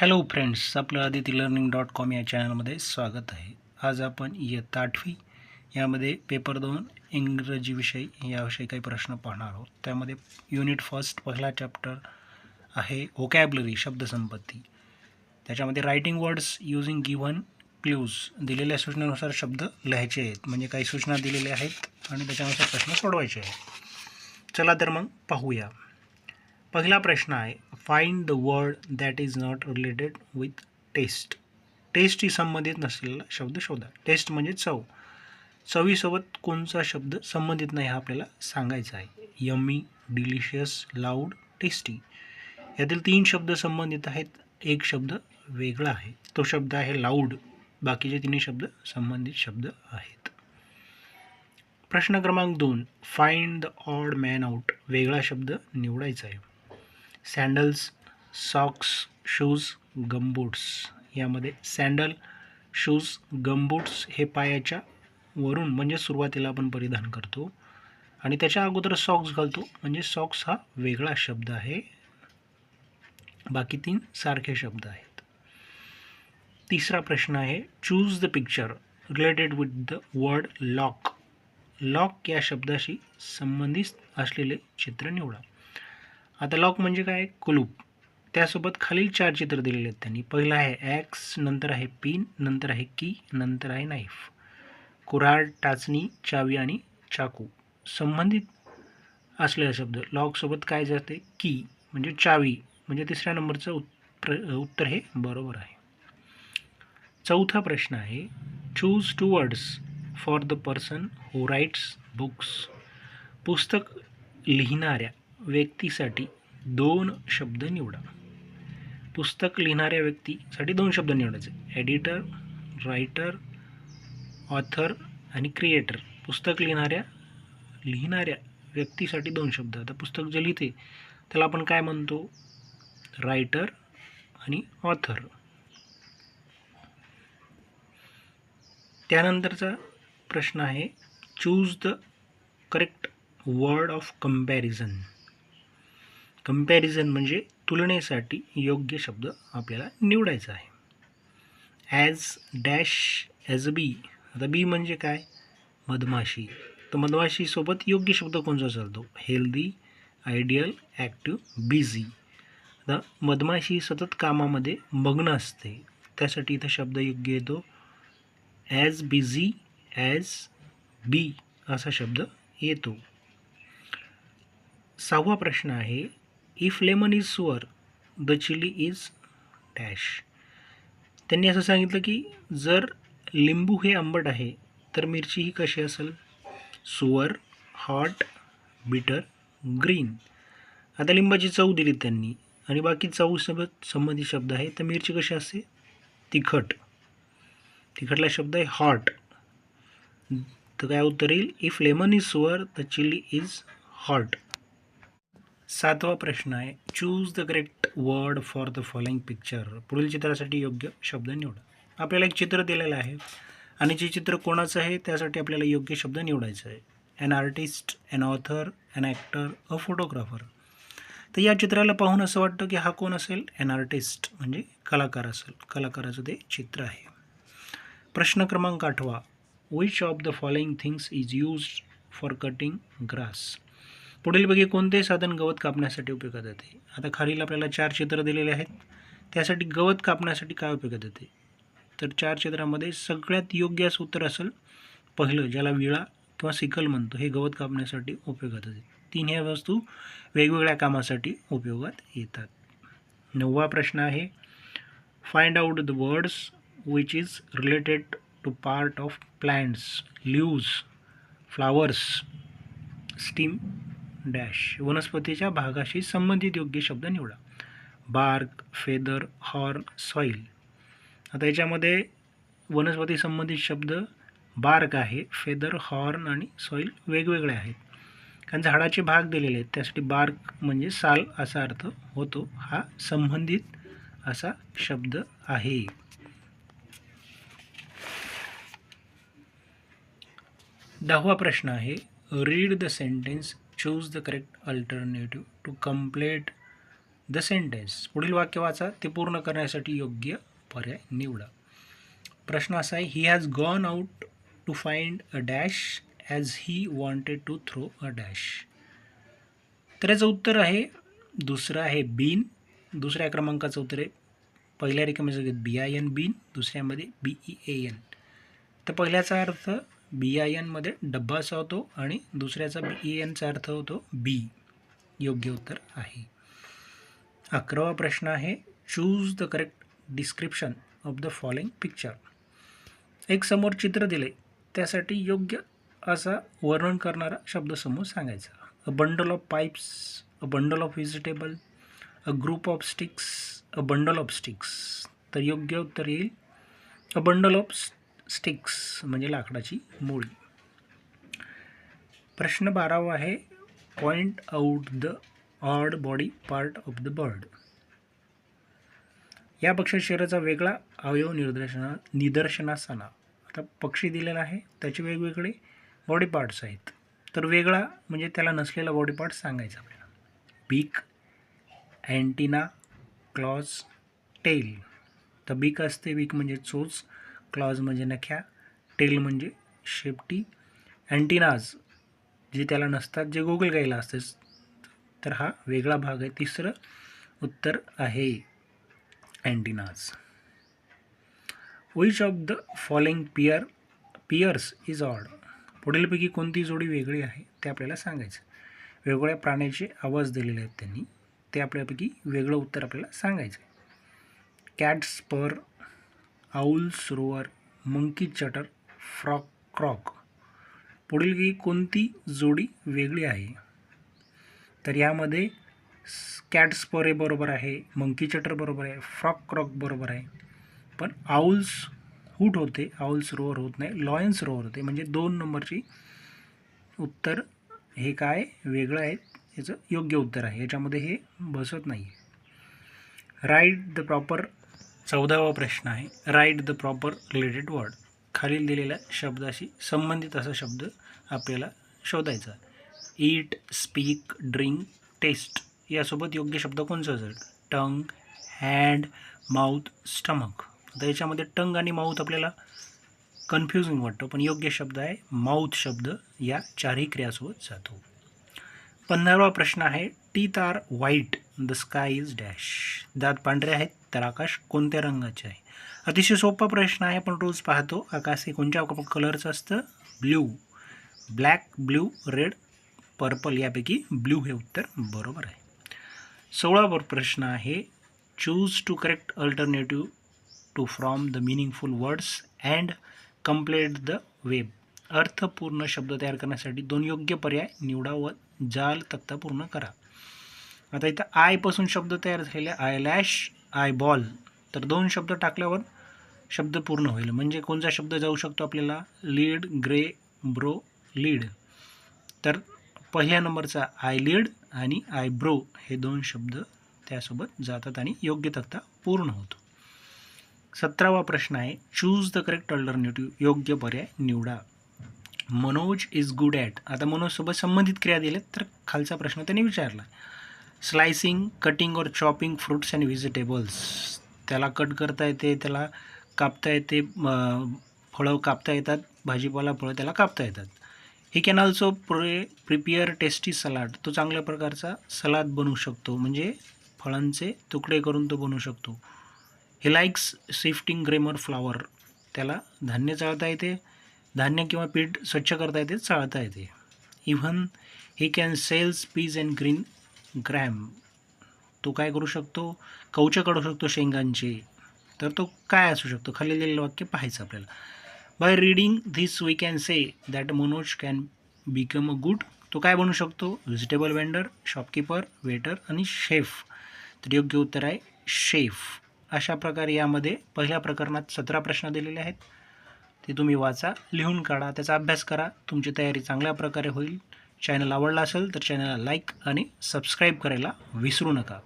Hello friends आपलं Aditi learning dot com या चॅनलमध्ये स्वागत आहे. आज आपण इयत्ता आठवी यामध्ये पेपर दोन इंग्रजी विषय याविषयी काही प्रश्न पाहणार आहोत. त्यामध्ये युनिट फर्स्ट पहिला चॅप्टर आहे व्होकॅबलरी शब्दसंपत्ती. त्याच्यामध्ये writing words using given clues दिलेल्या सूचनेनुसार शब्द लिहायचे आहेत. म्हणजे काही सूचना दिलेल्या आहेत आणि त्याच्यानुसार प्रश्न सोडवायचे आहेत. चला तर मग पाहूया. पहिला प्रश्न आहे find the word that is not related with test टेस्टशी संबंधित नसलेला शब्द शोधा. टेस्ट म्हणजे चव. चवीसोबत कोणचा शब्द संबंधित नाही हा आपल्याला सांगायचा आहे. यम्मी डिलिशियस लाऊड टेस्टी यातील तीन शब्द संबंधित आहेत. एक शब्द वेगळा आहे. तो शब्द आहे लाऊड बाकीचे तिन्ही शब्द संबंधित शब्द आहेत. प्रश्न क्रमांक दोन. Find the odd man out वेगळा शब्द निवडायचा आहे. सँडल्स सॉक्स शूज गमबूट्स यामध्ये सँडल शूज गमबूट्स हे पायाच्या वरून म्हणजे सुरुवातीला आपण परिधान करतो. आणि त्याच्या अगोदर सॉक्स घालतो. म्हणजे सॉक्स हा वेगळा शब्द आहे. बाकी तीन सारखे शब्द आहेत. तिसरा प्रश्न आहे choose the picture related with the word lock lock या शब्दाशी संबंधित असलेले चित्र निवडा. आता लॉक म्हणजे काय? कुलूप. त्यासोबत खालील चार चित्र दिलेले आहेत त्यांनी. पहिलं आहे ॲक्स नंतर आहे पिन नंतर आहे की नंतर आहे नाईफ कुऱ्हाड टाचणी चावी आणि चाकू. संबंधित असलेला शब्द लॉकसोबत काय जाते? की म्हणजे चावी. म्हणजे तिसऱ्या नंबरचं उत्तर उत्तर हे बरोबर आहे. चौथा प्रश्न आहे choose two words for the person who writes books पुस्तक लिहिणाऱ्या व्यक्तीसाठी दोन शब्द निवडा. पुस्तक लिहिणाऱ्या व्यक्तीसाठी दोन शब्द निवडायचे. एडिटर रायटर ऑथर आणि क्रिएटर पुस्तक लिहिणाऱ्या लिहिणाऱ्या व्यक्तीसाठी दोन शब्द. आता पुस्तक जे लिहिते त्याला आपण काय म्हणतो? रायटर आणि ऑथर त्यानंतरचा प्रश्न आहे choose the correct word of comparison comparison म्हणजे तुलनेसाठी योग्य शब्द आपल्याला निवडायचा आहे. ॲज डॅश ॲज बी आता बी म्हणजे काय? मधमाशी. तर मधमाशीसोबत योग्य शब्द कोणता चालतो? हेल्दी आयडियल ॲक्टिव्ह बिझी आता मधमाशी सतत कामामध्ये मग्न असते. त्यासाठी इथं शब्द योग्य येतो. ॲज बिझी ॲज बी असा शब्द येतो. सहावा प्रश्न आहे if lemon is sour the chilli is dash त्यांनी असं सांगितलं की जर लिंबू हे आंबट आहे तर मिरची ही कशी असेल? सुअर हॉट बिटर ग्रीन आता लिंबाची चव दिली त्यांनी. आणि बाकी चवसोबत संबंधित शब्द आहे तर मिरची कशी असते? तिखट. तिखटला शब्द आहे हॉट तर काय उत्तर येईल? If lemon is sour the chilli is hot सातवा प्रश्न आहे choose the correct word for the following picture पुढील चित्रासाठी योग्य शब्द निवडा. आपल्याला एक चित्र दिलेलं आहे आणि जे चित्र कोणाचं आहे त्यासाठी आपल्याला योग्य शब्द निवडायचं आहे. An artist an author an actor a photographer तर या चित्राला पाहून असं वाटतं की हा कोण असेल? ॲन आर्टिस्ट म्हणजे कलाकार असेल. कलाकाराचं ते चित्र आहे. प्रश्न क्रमांक आठवा. Which of the following things is use for cutting grass पुढीलपैकी कोणते साधन गवत कापण्यासाठी उपयोगात येते? आता खालील आपल्याला चार चित्र दिलेले आहेत. त्यासाठी गवत कापण्यासाठी काय उपयोगात येते? तर चार चित्रामध्ये सगळ्यात योग्य असं उत्तर असेल पहिलं ज्याला विळा किंवा सिकल म्हणतो हे गवत कापण्यासाठी उपयोगात येते. तीन ह्या वस्तू वेगवेगळ्या कामासाठी उपयोगात येतात. नववा प्रश्न आहे find out the words which is related to part of plants leaves flowers stem dash वनस्पतीच्या भागाशी संबंधित योग्य शब्द निवडा. बार्क फेदर हॉर्न सॉईल आता याच्यामध्ये वनस्पती संबंधित शब्द बार्क आहे फेदर हॉर्न आणि सॉईल वेगवेगळे आहेत. कारण झाडाचे भाग दिलेले आहेत त्यासाठी बार्क म्हणजे साल असा अर्थ होतो हा संबंधित असा शब्द आहे. दहावा प्रश्न आहे read the sentence choose the correct alternative to complete the sentence पुढील वाक्य वाचा. ते पूर्ण करण्यासाठी योग्य पर्याय निवडा. प्रश्न असा आहे he has gone out to find a dash as he wanted to throw a dash तर याचं उत्तर आहे दुसरं आहे बीन दुसऱ्या क्रमांकाचं उत्तर आहे पहिल्या रिकाम्याचं बी आय एन बीन दुसऱ्यामध्ये बी ई ए एन तर पहिल्याचा अर्थ बी आय एनमध्ये डब्बा असा होतो आणि दुसऱ्याचा बी ए एनचा अर्थ होतो बी योग्य उत्तर आहे. अकरावा प्रश्न आहे choose the correct description of the following picture एक समोर चित्र दिले त्यासाठी योग्य असा वर्णन करणारा शब्दसमूह सांगायचा. A bundle of pipes a bundle of vegetable a group of sticks a bundle of sticks तर योग्य उत्तर येईल अ बंडल ऑफ स्टिक्स म्हणजे लाकडाची मुळी. प्रश्न बारावा आहे point out the odd body part of the bird या पक्षी शरीराचा वेगळा अवयव निर्देशना निदर्शनास आणा आता पक्षी दिलेला आहे त्याचे वेगवेगळे बॉडी पार्ट्स आहेत. तर वेगळा म्हणजे त्याला नसलेला बॉडी पार्ट सांगायचा आपल्याला. बीक अँटिना क्लॉज टेल तर बीक असते बीक म्हणजे चोच क्लॉज म्हणजे नख्या टेल म्हणजे शेपटी अँटिनाज जे त्याला नसतात जे गोगल गाईला असते तर हा वेगळा भाग आहे. तिसरं उत्तर आहे antennas. Which of the following pair pairs is odd पुढीलपैकी कोणती जोडी वेगळी आहे ते आपल्याला सांगायचं वेगवेगळ्या प्राण्याचे आवाज दिलेले आहेत त्यांनी ते आपल्यापैकी वेगळं उत्तर आपल्याला सांगायचं आहे. पर आऊल सरोवर मंकी चटर फ्रॉक क्रॉक. पुढील कोणती जोडी वेगळी आहे? तर यामध्ये कॅट बरोबर आहे मंकी चटर बरोबर आहे फ्रॉक क्रॉक बरोबर आहे. पण आऊल्स हूट होते आऊल्स रोवर होत नाही लॉयन्स रोवर होते. म्हणजे दोन नंबरची उत्तर हे काय वेगळं आहे याचं योग्य उत्तर आहे. याच्यामध्ये हे बसत नाही. राईट द प्रॉपर चौदावा प्रश्न आहे. Write the proper related word खालील दिलेल्या शब्दाशी संबंधित असा शब्द आपल्याला शोधायचा ईट स्पीक ड्रिंक टेस्ट यासोबत योग्य शब्द कोणचा असेल? टंग हँड माउथ स्टमक आता याच्यामध्ये टंग आणि माउथ आपल्याला कन्फ्युजिंग वाटतो पण योग्य शब्द आहे. माउथ शब्द या चारही क्रियासोबत जातो. पंधरावा प्रश्न आहे. Teeth are white the sky is dash दात पांढरे आहेत. तर आकाश कोणत्या रंगाचे आहे? अतिशय सोपा प्रश्न आहे पण रोज पाहतो. आकाश हे कोणत्या कलरचं असतं? Blue black blue red purple यापैकी ब्ल्यू हे उत्तर बरोबर आहे. सोळावर प्रश्न आहे choose two correct alternative to from the meaningful words and complete the web अर्थपूर्ण शब्द तयार करण्यासाठी दोन योग्य पर्याय निवडा व जाल तक्ता पूर्ण करा. आता इथं आयपासून शब्द तयार झालेले आय लॅश आय बॉल तर दोन शब्द टाकल्यावर शब्द पूर्ण होईल. म्हणजे कोणता शब्द जाऊ शकतो आपल्याला? Lid grey brow lid. तर पहिल्या नंबरचा आय लीड आणि आय ब्रो हे दोन शब्द त्यासोबत जातात आणि योग्य तक्ता पूर्ण होतो. सतरावा प्रश्न आहे चूज द करेक्ट अल्टरनेटिव्ह योग्य पर्याय निवडा. मनोज इज गुड ॲट आता मनोजसोबत संबंधित क्रिया दिल्यात तर खालचा प्रश्न त्यांनी विचारला. स्लायसिंग कटिंग और चॉपिंग फ्रूट्स अँड व्हेजिटेबल्स त्याला कट करता येते त्याला कापता येते फळं कापता येतात भाजीपाला फळं त्याला कापता येतात. He can also pre prepare tasty salad तो चांगल्या प्रकारचा सलाद बनवू शकतो. म्हणजे फळांचे तुकडे करून तो बनवू शकतो. हे लाईक्स शिफ्टिंग ग्रेमर फ्लावर त्याला धान्य चाळता येते. धान्य किंवा पीठ स्वच्छ करता येते चाळता येते. Even he can sells peas and green gram तो काय करू शकतो? कवचं काढू शकतो शेंगांचे. तर तो काय असू शकतो? खाली लिहिलेलं वाक्य पाहायचं आपल्याला. By reading this we can say that Manoj can become a good तो काय बनू शकतो? व्हेजिटेबल वेंडर शॉपकीपर वेटर आणि शेफ तर योग्य उत्तर आहे शेफ अशा प्रकारे यामध्ये पहिल्या प्रकरणात सतरा प्रश्न दिलेले आहेत. ते तुम्ही वाचा लिहून काढा त्याचा अभ्यास करा. तुमची तयारी चांगल्या प्रकारे होईल. चॅनल आवडला असेल तर चॅनलला लाईक आणि सबस्क्राईब करायला विसरू नका.